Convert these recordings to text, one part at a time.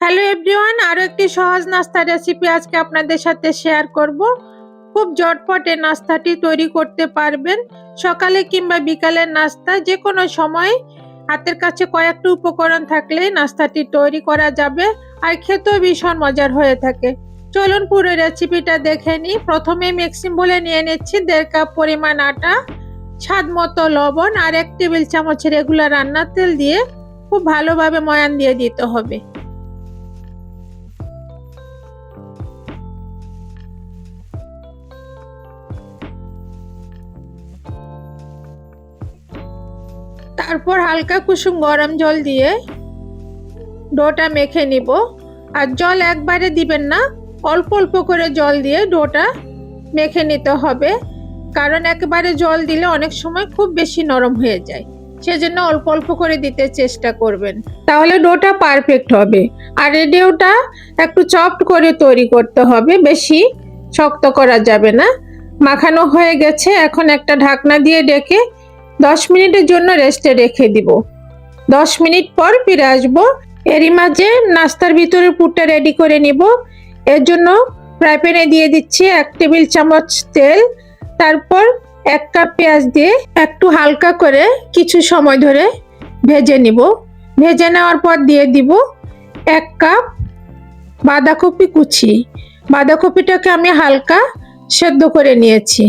Hello everyone, আরও একটি সহজ নাস্তা রেসিপি আজকে আপনাদের সাথে শেয়ার করব। খুব ঝটপট নাস্তাটি তৈরি করতে পারবেন সকালে কিংবা বিকালের নাস্তা। যে কোনো সময় হাতের কাছে কয়েকটি উপকরণ থাকলে নাস্তাটি তৈরি করা যাবে আর খেতেও ভীষণ মজার হয়ে থাকে। চলুন পুরো রেসিপিটা দেখে নিই। প্রথমে মিক্সিং বলে নিয়ে নিচ্ছি দেড় কাপ পরিমাণ আটা, স্বাদ মতো লবণ আর এক টেবিল চামচ রেগুলার রান্নার তেল দিয়ে খুব ভালোভাবে ময়ান দিয়ে দিতে হবে। তারপর হালকা কুসুম গরম জল দিয়ে ডোটা মেখে নিব। আর জল একবারে দিবেন না, অল্প অল্প করে জল দিয়ে ডোটা মেখে নিতে হবে। কারণ একেবারে জল দিলে অনেক সময় খুব বেশি নরম হয়ে যায়। সেজন্য অল্প অল্প করে দিতে চেষ্টা করবেন। তাহলে ডোটা পারফেক্ট হবে। আর ডোটা একটু চপড করে তৈরি করতে হবে, বেশি শক্ত করা যাবে না। মাখানো হয়ে গেছে, এখন একটা ঢাকনা দিয়ে ডেকে দশ মিনিটের জন্য রেস্টে রেখে দিব। দশ মিনিট পর ফিরে আসব। এরই মাঝে নাস্তার ভিতরে পুরটা রেডি করে নিব। এর জন্য ফ্রাই প্যানে দিয়ে দিচ্ছি এক টেবিল চামচ তেল। তারপর এক কাপ পেঁয়াজ দিয়ে একটু হালকা করে কিছু সময় ধরে ভেজে নিব। ভেজে নেওয়ার পর দিয়ে দিব এক কাপ বাঁধাকপি কুচি। বাঁধাকপিটাকে আমি হালকা সেদ্ধ করে নিয়েছি।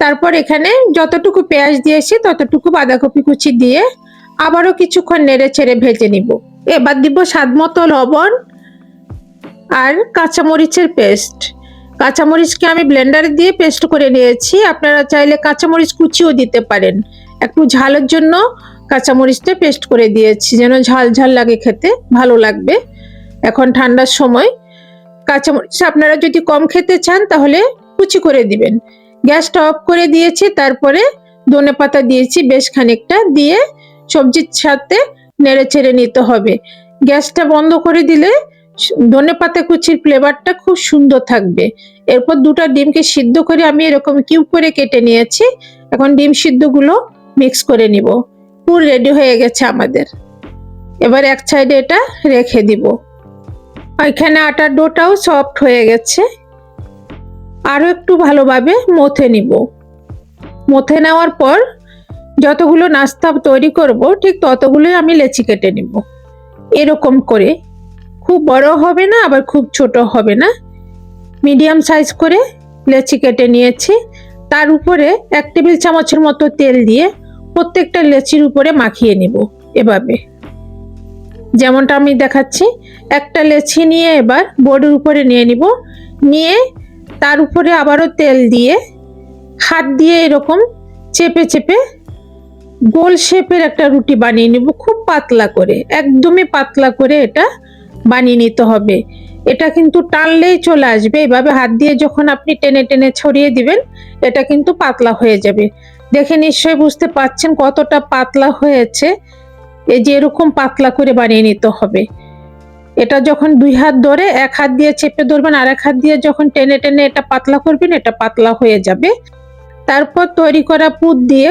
তারপর এখানে যতটুকু পেঁয়াজ দিয়েছি ততটুকু বাঁধাকপি কুচি দিয়ে আবারও কিছুক্ষণ নেড়ে ছেড়ে ভেজে নিব। এবার দিব স্বাদ মতো লবণ আর কাঁচামরিচের পেস্ট। কাঁচামরিচকে আমি ব্লেন্ডারে দিয়ে পেস্ট করে নিয়েছি। আপনারা চাইলে কাঁচামরিচ কুচিও দিতে পারেন। একটু ঝালের জন্য কাঁচামরিচটা পেস্ট করে দিয়েছি, যেন ঝাল ঝাল লাগে খেতে, ভালো লাগবে। এখন ঠান্ডার সময় কাঁচামরিচ, আপনারা যদি কম খেতে চান তাহলে কুচি করে দিবেন। গ্যাসটা অফ করে দিয়েছি, তারপরে ধনে পাতা দিয়েছি, বেশ খানিকটা দিয়ে সবজির সাথে নেড়ে ছেড়ে নিতে হবে। গ্যাসটা বন্ধ করে দিলে ধনে পাতা কুচির ফ্লেভারটা খুব সুন্দর থাকবে। এরপর দুটো ডিমকে সিদ্ধ করে আমি এরকম কিউব করে কেটে নিয়েছি। এখন ডিম সিদ্ধগুলো মিক্স করে নিব। পুর রেডি হয়ে গেছে আমাদের। এবার এক সাইডে এটা রেখে দিব। এখানে আটার ডোটাও সফট হয়ে গেছে। আরও একটু ভালোভাবে মথে নিব। মথে নেওয়ার পর যতগুলো নাস্তা তৈরি করব, ঠিক ততগুলোই আমি লেচি কেটে নিব। এরকম করে। খুব বড় হবে না, আবার খুব ছোট হবে না। মিডিয়াম সাইজ করে লেচি কেটে নিয়েছি। তার উপরে এক টেবিল চামচের মতো তেল দিয়ে প্রত্যেকটা লেচির উপরে মাখিয়ে নিব এভাবে। যেমনটা আমি দেখাচ্ছি, একটা লেচি নিয়ে এবার বোর্ডের উপরে নিয়ে নিব। নিয়ে তার উপরে আবারও তেল দিয়ে হাত দিয়ে এরকম চেপে চেপে গোল শেপের একটা রুটি বানিয়ে নিব, খুব পাতলা করে, একদমই পাতলা করে এটা বানিয়ে নিতে হবে। এটা কিন্তু টানলেই চলে আসবে, এভাবে হাত দিয়ে যখন আপনি টেনে টেনে ছড়িয়ে দিবেন, এটা কিন্তু পাতলা হয়ে যাবে। দেখে নিশ্চয়ই বুঝতে পাচ্ছেন কতটা পাতলা হয়েছে, এই যে এরকম পাতলা করে বানিয়ে নিতে হবে। এটা যখন দুই হাত ধরে এক হাত দিয়ে চেপে ধরবেন আর এক হাত দিয়ে যখন টেনে টেনে এটা পাতলা করবেন, এটা পাতলা হয়ে যাবে। তারপর তৈরি করা পুর দিয়ে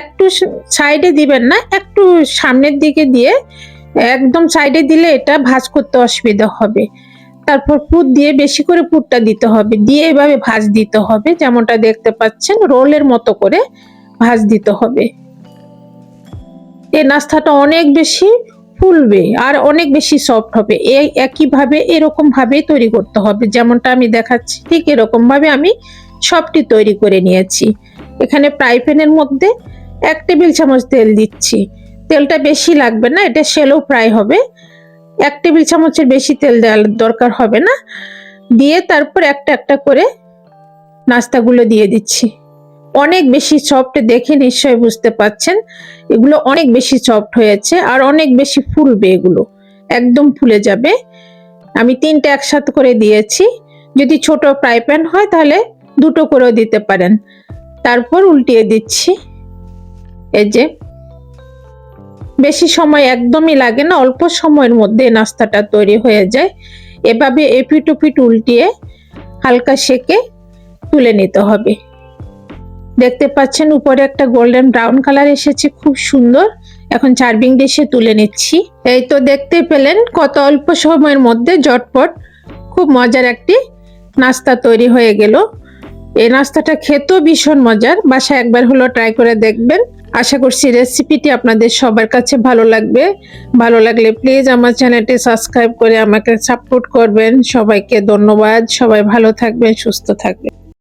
একটু সাইডে দিবেন না, একটু সামনের দিকে দিয়ে একদম সাইডে দিলে এটা ভাজ করতে অসুবিধা হবে। তারপর পুর দিয়ে বেশি করে পুরটা দিতে হবে, দিয়ে এভাবে ভাজ দিতে হবে, যেমনটা দেখতে পাচ্ছেন, রোলের মতো করে ভাজ দিতে হবে। এই নাস্তাটা অনেক বেশি ফুলবে আর অনেক বেশি সফট হবে। এই একইভাবে এরকম ভাবে তৈরি করতে হবে। যেমনটা আমি দেখাচ্ছি, ঠিক এরকম ভাবে আমি সবটি তৈরি করে নিয়েছি। এখানে ফ্রাই প্যানের মধ্যে এক টেবিল চামচ তেল দিচ্ছি। তেলটা বেশি লাগবে না, এটা শেলো ফ্রাই হবে। এক টেবিল চামচের বেশি তেল দেওয়ার দরকার হবে না। দিয়ে তারপর একটা একটা করে নাস্তাগুলো দিয়ে দিচ্ছি। অনেক বেশি সফট দেখে নিশ্চয়ই বুঝতে পাচ্ছেন। এগুলো অনেক বেশি সফট হয়েছে আর অনেক বেশি ফুলবে এগুলো। একদম ফুলে যাবে। আমি তিনটে একসাথে করে দিয়েছি। যদি ছোট ফ্রাই প্যান হয় তাহলে দুটো করেও দিতে পারেন। তারপর উল্টিয়ে দিচ্ছি। এই যে, বেশি সময় একদমই লাগে না, অল্প সময়ের মধ্যে নাস্তাটা তৈরি হয়ে যায়। এভাবে এপিট ওপিট উল্টিয়ে হালকা সেকে তুলে নিতে হবে। দেখতে পাচ্ছেন, উপরে একটা গোল্ডেন ব্রাউন কালার এসেছে, খুব সুন্দর। এখন চার্ভিং ডিশে তুলে নিচ্ছি। এই তো দেখতে পেলেন, কত অল্প সময়ের মধ্যে জটপট খুব মজার একটি নাস্তা তৈরি হয়ে গেল। এই নাস্তাটা খেতেও ভীষণ মজার, বাসায় একবার হলো ট্রাই করে দেখবেন। আশা করছি রেসিপিটি আপনাদের সবার কাছে ভালো লাগবে। ভালো লাগলে প্লিজ আমার চ্যানেলটি সাবস্ক্রাইব করে আমাকে সাপোর্ট করবেন। সবাইকে ধন্যবাদ। সবাই ভালো থাকবেন, সুস্থ থাকবেন।